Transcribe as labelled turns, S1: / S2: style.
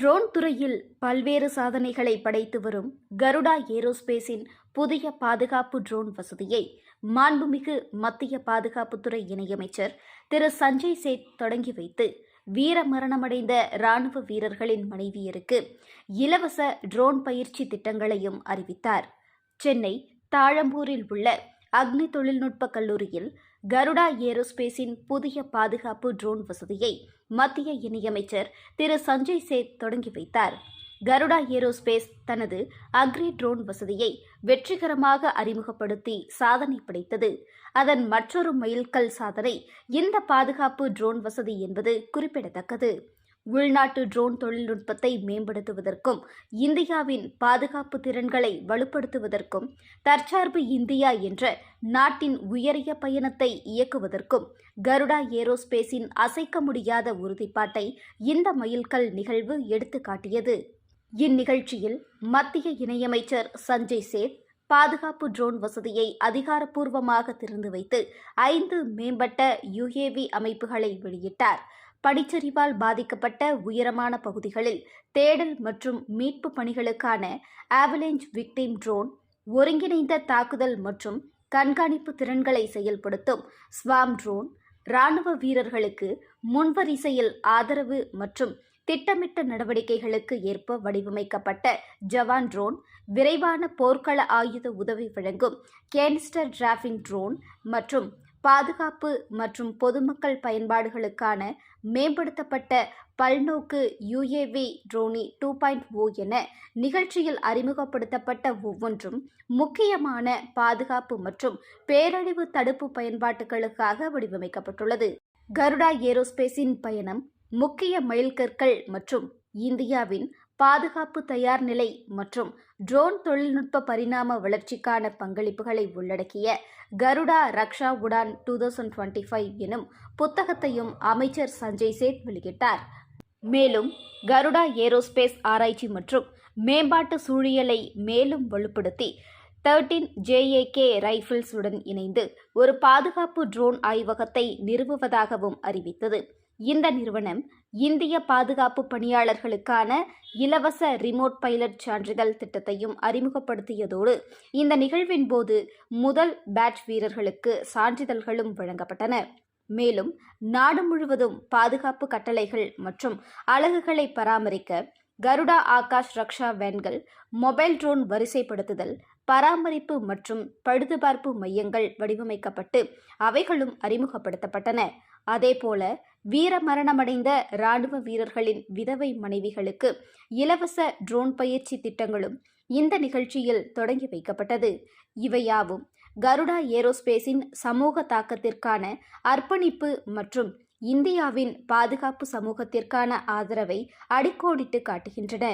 S1: Drone துறையில் பல்வேறு சாதனைகளை படைத்து வரும் கருடா ஏரோஸ்பேஸின் புதிய பாதுகாப்பு ட்ரோன் வசதியை மாண்புமிகு மத்திய பாதுகாப்புத்துறை இணையமைச்சர் திரு சஞ்சய் சேத் தொடங்கி வைத்து வீர மரணமடைந்த ராணுவ வீரர்களின் மனைவியருக்கு இலவச ட்ரோன் பயிற்சி திட்டங்களையும் அறிவித்தார். சென்னை தாழம்பூரில் உள்ள அக்னி தொழில்நுட்ப கல்லூரியில் கருடா ஏரோஸ்பேஸின் புதிய பாதுகாப்பு ட்ரோன் வசதியை மத்திய இணையமைச்சர் திரு சஞ்சய் சேத் தொடங்கி வைத்தார். கருடா ஏரோஸ்பேஸ் தனது அக்ரி ட்ரோன் வசதியை வெற்றிகரமாக அறிமுகப்படுத்தி சாதனை படைத்தது. அதன் மற்றொரு மைல்கல் சாதனை இந்த பாதுகாப்பு ட்ரோன் வசதி என்பது குறிப்பிடத்தக்கது. உள்நாட்டு ட்ரோன் தொழில்நுட்பத்தை மேம்படுத்துவதற்கும் இந்தியாவின் பாதுகாப்பு திறன்களை வலுப்படுத்துவதற்கும் தற்சார்பு இந்தியா என்ற நாட்டின் உயரிய பயணத்தை இயக்குவதற்கும் கருடா ஏரோஸ்பேஸின் அசைக்க முடியாத உறுதிப்பாட்டை இந்த மைல்கல் நிகழ்வு எடுத்துக்காட்டியது. இந்நிகழ்ச்சியில் மத்திய இணையமைச்சர் சஞ்சய் சேத் பாதுகாப்பு ட்ரோன் வசதியை அதிகாரப்பூர்வமாக திறந்து வைத்து ஐந்து மேம்பட்ட யுஏவி அமைப்புகளை வெளியிட்டார். படிச்சரிவால் பாதிக்கப்பட்ட உயரமான பகுதிகளில் தேடல் மற்றும் மீட்பு பணிகளுக்கான ஆவலேஞ்ச் விக்டிம் ட்ரோன் ஒருங்கிணைந்த தாக்குதல் மற்றும் கண்காணிப்பு திறன்களை செயல்படுத்தும் ஸ்வாம் ட்ரோன் இராணுவ வீரர்களுக்கு முன்வரிசையில் ஆதரவு மற்றும் திட்டமிட்ட நடவடிக்கைகளுக்கு ஏற்ப வடிவமைக்கப்பட்ட ஜவான் ட்ரோன் விரைவான போர்க்கள ஆயுத உதவி வழங்கும் கேன்ஸ்டர் டிராஃபிங் ட்ரோன் மற்றும் பாதுகாப்பு மற்றும் பொதுமக்கள் பயன்பாடுகளுக்கான மேம்படுத்தப்பட்ட பல்நோக்கு UAV drone two point O என நிகழ்ச்சியில் அறிமுகப்படுத்தப்பட்ட ஒவ்வொன்றும் முக்கியமான பாதுகாப்பு மற்றும் பேரழிவு தடுப்பு பயன்பாட்டுகளுக்காக வடிவமைக்கப்பட்டுள்ளது. கருடா ஏரோஸ்பேஸின் பயணம் முக்கிய மைல்கற்கள் மற்றும் இந்தியாவின் பாதுகாப்பு தயார் நிலை மற்றும் ட்ரோன் தொழில்நுட்ப பரிணாம வளர்ச்சிக்கான பங்களிப்புகளை உள்ளடக்கிய Garuda Raksha Udaan two thousand twenty five எனும் புத்தகத்தையும் அமைச்சர் சஞ்சய் சேத் வெளியிட்டார். மேலும் கருடா ஏரோஸ்பேஸ் ஆராய்ச்சி மற்றும் மேம்பாட்டு சூழியலை மேலும் வலுப்படுத்தி தேர்ட்டீன் ஜேஏகே ரைஃபிள்ஸுடன் இணைந்து ஒரு பாதுகாப்பு ட்ரோன் ஆய்வகத்தை நிறுவுவதாகவும் அறிவித்தது. இந்த நிறுவனம் இந்திய பாதுகாப்பு பணியாளர்களுக்கான இலவச ரிமோட் பைலட் சான்றிதழ் திட்டத்தையும் அறிமுகப்படுத்தியதோடு இந்த நிகழ்வின் போது முதல் பேட்ச் வீரர்களுக்கு சான்றிதழ்களும் வழங்கப்பட்டன. மேலும் நாடு முழுவதும் பாதுகாப்பு கட்டளைகள் மற்றும் அலகுகளை பராமரிக்க கருடா ஆகாஷ் ரக்ஷா வேன்கள் மொபைல் ட்ரோன் வரிசைப்படுத்துதல் பராமரிப்பு மற்றும் பழுதுபார்ப்பு மையங்கள் வடிவமைக்கப்பட்டு அவைகளும் அறிமுகப்படுத்தப்பட்டன. அதேபோல வீர மரணமடைந்த ராணுவ வீரர்களின் விதவை மனைவிகளுக்கு இலவச ட்ரோன் பயிற்சி திட்டங்களும் இந்த நிகழ்ச்சியில் தொடங்கி வைக்கப்பட்டது. இவையாவும் கருடா ஏரோஸ்பேஸின் சமூக தாக்கத்திற்கான அர்ப்பணிப்பு மற்றும் இந்தியாவின் பாதுகாப்பு சமூகத்திற்கான ஆதரவை அடிக்கோடிட்டு காட்டுகின்றன.